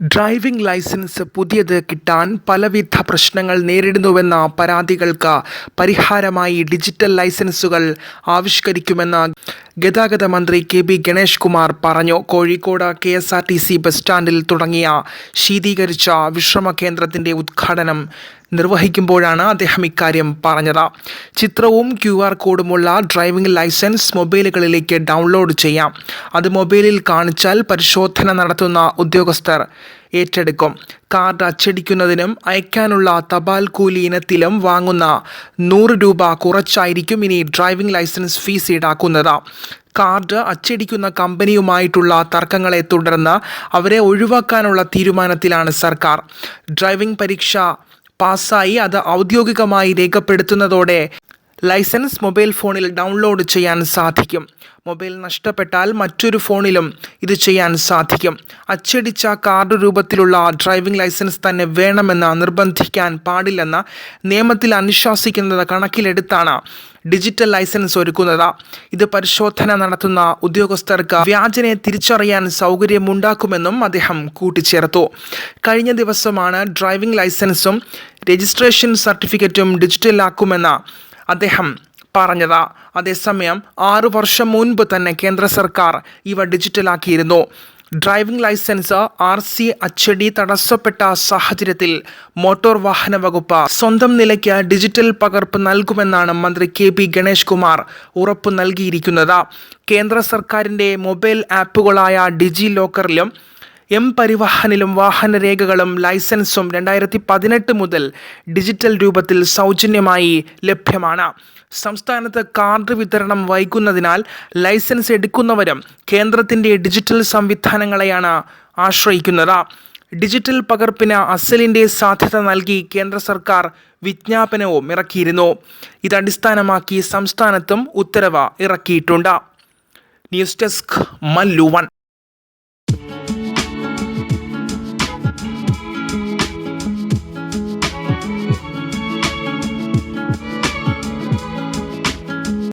Driving licence പുതിയത് കിട്ടാൻ പലവിധ പ്രശ്നങ്ങൾ നേരിടുന്നുവെന്ന പരാതികൾക്ക് പരിഹാരമായി ഡിജിറ്റൽ ലൈസൻസുകൾ ആവിഷ്കരിക്കുമെന്ന് ഗതാഗത മന്ത്രി കെ ബി ഗണേഷ് കുമാർ പറഞ്ഞു Kozhikode K S R T C bus സ്റ്റാൻഡിൽ തുടങ്ങിയ ശീതീകരിച്ച വിശ്രമ കേന്ദ്രത്തിന്റെ ഉദ്ഘാടനം നിർവഹിക്കുമ്പോഴാണ് അദ്ദേഹം ഇക്കാര്യം പറഞ്ഞത്. ചിത്രവും ക്യു ആർ കോഡുമുള്ള ഡ്രൈവിംഗ് ലൈസൻസ് മൊബൈലുകളിലേക്ക് ഡൗൺലോഡ് ചെയ്യാം. അത് മൊബൈലിൽ കാണിച്ചാൽ പരിശോധന നടത്തുന്ന ഉദ്യോഗസ്ഥർ ഏറ്റെടുക്കും. കാർഡ് അച്ചടിക്കുന്നതിനും അയക്കാനുള്ള തപാൽ കൂലി ഇനത്തിലും വാങ്ങുന്ന നൂറ് രൂപ കുറച്ചായിരിക്കും ഇനി ഡ്രൈവിംഗ് ലൈസൻസ് ഫീസ് ഈടാക്കുന്നത്. കാർഡ് അച്ചടിക്കുന്ന കമ്പനിയുമായിട്ടുള്ള തർക്കങ്ങളെ തുടർന്ന് അവരെ ഒഴിവാക്കാനുള്ള തീരുമാനത്തിലാണ് സർക്കാർ. ഡ്രൈവിംഗ് പരീക്ഷ പാസ്സായി അത് ഔദ്യോഗികമായി രേഖപ്പെടുത്തുന്നതോടെ ലൈസൻസ് മൊബൈൽ ഫോണിൽ ഡൗൺലോഡ് ചെയ്യാൻ സാധിക്കും. മൊബൈൽ നഷ്ടപ്പെട്ടാൽ മറ്റൊരു ഫോണിലും ഇത് ചെയ്യാൻ സാധിക്കും. അച്ചടിച്ച കാർഡ് രൂപത്തിലുള്ള ഡ്രൈവിംഗ് ലൈസൻസ് തന്നെ വേണമെന്ന് നിർബന്ധിക്കാൻ പാടില്ലെന്ന നിയമത്തിൽ അനുശാസിക്കുന്നത് കണക്കിലെടുത്താണ് ഡിജിറ്റൽ ലൈസൻസ് ഒരുക്കുന്നത്. ഇത് പരിശോധന നടത്തുന്ന ഉദ്യോഗസ്ഥർക്ക് വ്യാജനെ തിരിച്ചറിയാൻ സൗകര്യമുണ്ടാക്കുമെന്നും അദ്ദേഹം കൂട്ടിച്ചേർത്തു. കഴിഞ്ഞ ദിവസമാണ് ഡ്രൈവിംഗ് ലൈസൻസും രജിസ്ട്രേഷൻ സർട്ടിഫിക്കറ്റും ഡിജിറ്റലാക്കുമെന്ന് അദ്ദേഹം പറഞ്ഞത് അതേസമയം ആറു വർഷം മുൻപ് തന്നെ കേന്ദ്ര സർക്കാർ ഇവ ഡിജിറ്റലാക്കിയിരുന്നു. ഡ്രൈവിംഗ് ലൈസൻസ് ആർ സി അച്ചടി തടസ്സപ്പെട്ട സാഹചര്യത്തിൽ മോട്ടോർ വാഹന വകുപ്പ് സ്വന്തം നിലയ്ക്ക് ഡിജിറ്റൽ പകർപ്പ് നൽകുമെന്നാണ് മന്ത്രി കെ പി ഗണേഷ് കുമാർ ഉറപ്പ് നൽകിയിരിക്കുന്നത്. കേന്ദ്ര സർക്കാരിന്റെ മൊബൈൽ ആപ്പുകളായ ഡിജി ലോക്കറിലും എം പരിവാഹനിലും വാഹനരേഖകളും ലൈസൻസും രണ്ടായിരത്തി പതിനെട്ട് മുതൽ ഡിജിറ്റൽ രൂപത്തിൽ സൗജന്യമായി ലഭ്യമാണ്. സംസ്ഥാനത്ത് കാർഡ് വിതരണം വൈകുന്നതിനാൽ ലൈസൻസ് എടുക്കുന്നവരും കേന്ദ്രത്തിന്റെ ഡിജിറ്റൽ സംവിധാനങ്ങളെയാണ് ആശ്രയിക്കുന്നത്. ഡിജിറ്റൽ പകർപ്പിന് അസലിന്റെ സാധ്യത നൽകി കേന്ദ്ര സർക്കാർ വിജ്ഞാപനവും ഇറക്കിയിരുന്നു. ഇതടിസ്ഥാനമാക്കി സംസ്ഥാനത്തും ഉത്തരവ് ഇറക്കിയിട്ടുണ്ട്. News desk Mallu one.